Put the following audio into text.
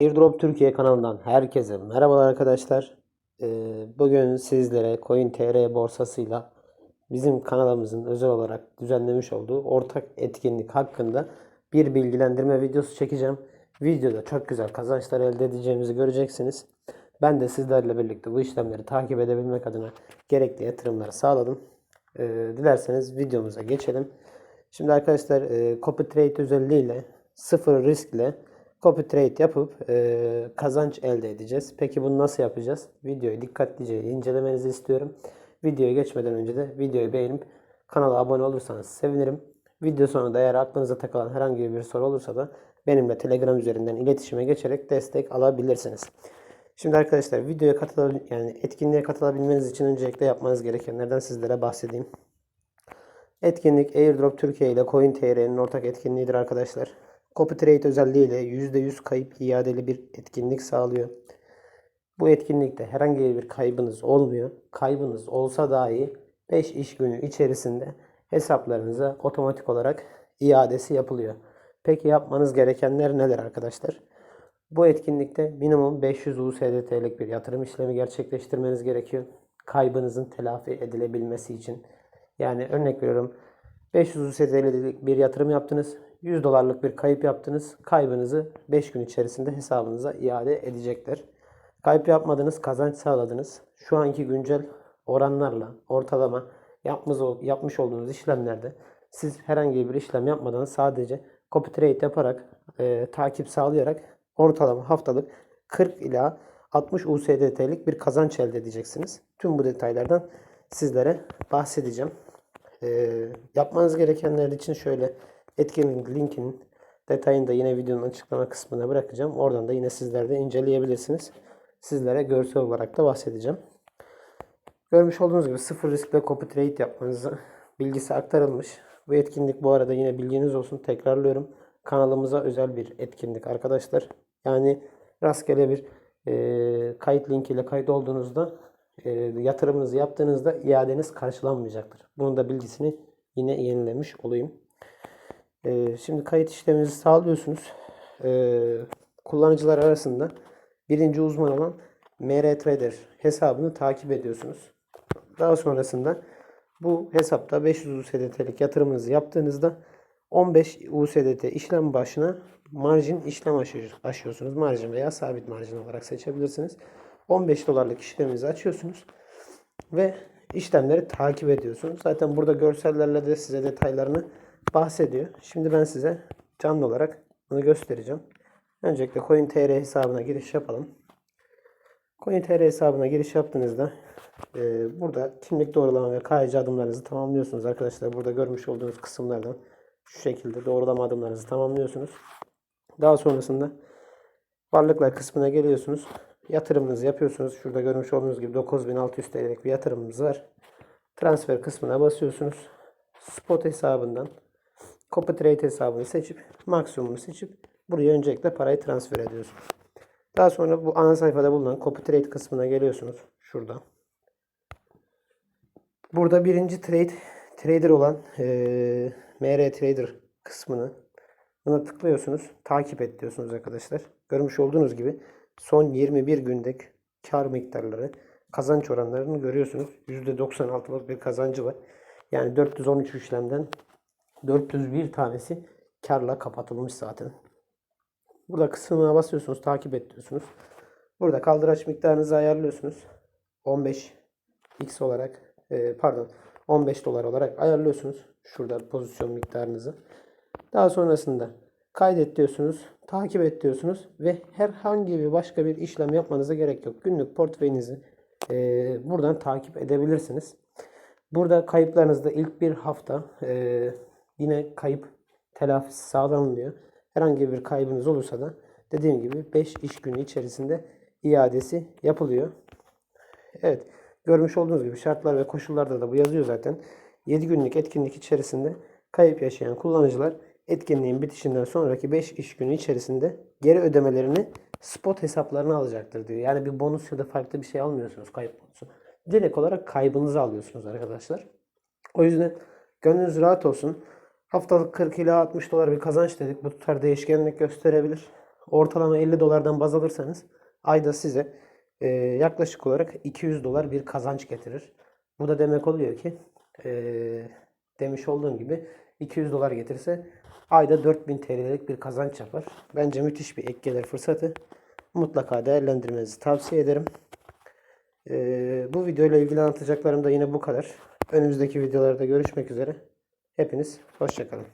Airdrop Türkiye kanalından herkese merhabalar arkadaşlar. Ee, bugün sizlere CoinTR borsasıyla bizim kanalımızın özel olarak düzenlemiş olduğu ortak etkinlik hakkında bir bilgilendirme videosu çekeceğim. Videoda çok güzel kazançlar elde edeceğimizi göreceksiniz. Ben de sizlerle birlikte bu işlemleri takip edebilmek adına gerekli yatırımları sağladım. Ee, dilerseniz videomuza geçelim. Şimdi arkadaşlar e, copy trade özelliğiyle sıfır riskle copy trade yapıp e, kazanç elde edeceğiz. Peki bunu nasıl yapacağız? Videoyu dikkatlice incelemenizi istiyorum. Videoya geçmeden önce de videoyu beğenip kanala abone olursanız sevinirim. Video sonunda eğer aklınıza takılan herhangi bir soru olursa da benimle Telegram üzerinden iletişime geçerek destek alabilirsiniz. Şimdi arkadaşlar videoya katılabil yani etkinliğe katılabilmeniz için öncelikle yapmanız gerekenlerden sizlere bahsedeyim. Etkinlik Airdrop Türkiye ile CoinTR'nin ortak etkinliğidir arkadaşlar. Copy Trade özelliğiyle %100 kayıp iadeli bir etkinlik sağlıyor. Bu etkinlikte herhangi bir kaybınız olmuyor. Kaybınız olsa dahi 5 iş günü içerisinde hesaplarınıza otomatik olarak iadesi yapılıyor. Peki yapmanız gerekenler neler arkadaşlar? Bu etkinlikte minimum 500 USDT'lik bir yatırım işlemi gerçekleştirmeniz gerekiyor. Kaybınızın telafi edilebilmesi için. Yani örnek veriyorum 500 USDT'lik bir yatırım yaptınız. 100 dolarlık bir kayıp yaptınız. Kaybınızı 5 gün içerisinde hesabınıza iade edecekler. Kayıp yapmadınız, kazanç sağladınız. Şu anki güncel oranlarla ortalama yapmış, yapmış olduğunuz işlemlerde siz herhangi bir işlem yapmadan sadece copy trade yaparak e, takip sağlayarak ortalama haftalık 40 ila 60 USDT'lik bir kazanç elde edeceksiniz. Tüm bu detaylardan sizlere bahsedeceğim. E, yapmanız gerekenler için şöyle etkinlik linkinin detayını da yine videonun açıklama kısmına bırakacağım. Oradan da yine sizler de inceleyebilirsiniz. Sizlere görsel olarak da bahsedeceğim. Görmüş olduğunuz gibi sıfır riskle copy trade yapmanızı bilgisi aktarılmış. Bu etkinlik bu arada yine bilginiz olsun tekrarlıyorum. Kanalımıza özel bir etkinlik arkadaşlar. Yani rastgele bir e, kayıt linkiyle kayıt olduğunuzda e, yatırımınızı yaptığınızda iadeniz karşılanmayacaktır. Bunun da bilgisini yine yenilemiş olayım. E, şimdi kayıt işleminizi sağlıyorsunuz. E, kullanıcılar arasında birinci uzman olan MR Trader hesabını takip ediyorsunuz. Daha sonrasında bu hesapta 500 USDT'lik yatırımınızı yaptığınızda 15 USDT işlem başına marjin işlem açıyorsunuz. Marjin veya sabit marjin olarak seçebilirsiniz. 15 dolarlık işleminizi açıyorsunuz ve işlemleri takip ediyorsunuz. Zaten burada görsellerle de size detaylarını bahsediyor. Şimdi ben size canlı olarak bunu göstereceğim. Öncelikle CoinTR hesabına giriş yapalım. CoinTR hesabına giriş yaptığınızda e, burada kimlik doğrulama ve KYC adımlarınızı tamamlıyorsunuz arkadaşlar. Burada görmüş olduğunuz kısımlardan şu şekilde doğrulama adımlarınızı tamamlıyorsunuz. Daha sonrasında varlıklar kısmına geliyorsunuz. Yatırımınızı yapıyorsunuz. Şurada görmüş olduğunuz gibi 9600 TL'lik bir yatırımımız var. Transfer kısmına basıyorsunuz. Spot hesabından Copy Trade hesabını seçip maksimumunu seçip buraya öncelikle parayı transfer ediyorsunuz. Daha sonra bu ana sayfada bulunan Copy Trade kısmına geliyorsunuz. Şurada. Burada birinci trade trader olan e, MR Trader kısmını buna tıklıyorsunuz. Takip et diyorsunuz arkadaşlar. Görmüş olduğunuz gibi son 21 günde kar miktarları, kazanç oranlarını görüyorsunuz. %96'lık bir kazancı var. Yani 413 işlemden 401 tanesi karla kapatılmış zaten. Burada kısmına basıyorsunuz, takip et. Burada kaldıraç miktarınızı ayarlıyorsunuz. 15 x olarak e, pardon 15 dolar olarak ayarlıyorsunuz. Şurada pozisyon miktarınızı. Daha sonrasında kaydet diyorsunuz, takip et diyorsunuz ve herhangi bir başka bir işlem yapmanıza gerek yok. Günlük portföyünüzü e, buradan takip edebilirsiniz. Burada kayıplarınızda ilk bir hafta e, yine kayıp telafisi sağlanılıyor. Herhangi bir kaybınız olursa da dediğim gibi 5 iş günü içerisinde iadesi yapılıyor. Evet. Görmüş olduğunuz gibi şartlar ve koşullarda da bu yazıyor zaten. 7 günlük etkinlik içerisinde kayıp yaşayan kullanıcılar etkinliğin bitişinden sonraki 5 iş günü içerisinde geri ödemelerini spot hesaplarına alacaktır diyor. Yani bir bonus ya da farklı bir şey almıyorsunuz kayıp bonusu. Direkt olarak kaybınızı alıyorsunuz arkadaşlar. O yüzden gönlünüz rahat olsun. Haftalık 40 ila 60 dolar bir kazanç dedik. Bu tutar değişkenlik gösterebilir. Ortalama 50 dolardan baz alırsanız ayda size e, yaklaşık olarak 200 dolar bir kazanç getirir. Bu da demek oluyor ki e, demiş olduğum gibi 200 dolar getirse ayda 4000 TL'lik bir kazanç yapar. Bence müthiş bir ek gelir fırsatı. Mutlaka değerlendirmenizi tavsiye ederim. E, bu videoyla ilgili anlatacaklarım da yine bu kadar. Önümüzdeki videolarda görüşmek üzere. Hepiniz hoşçakalın.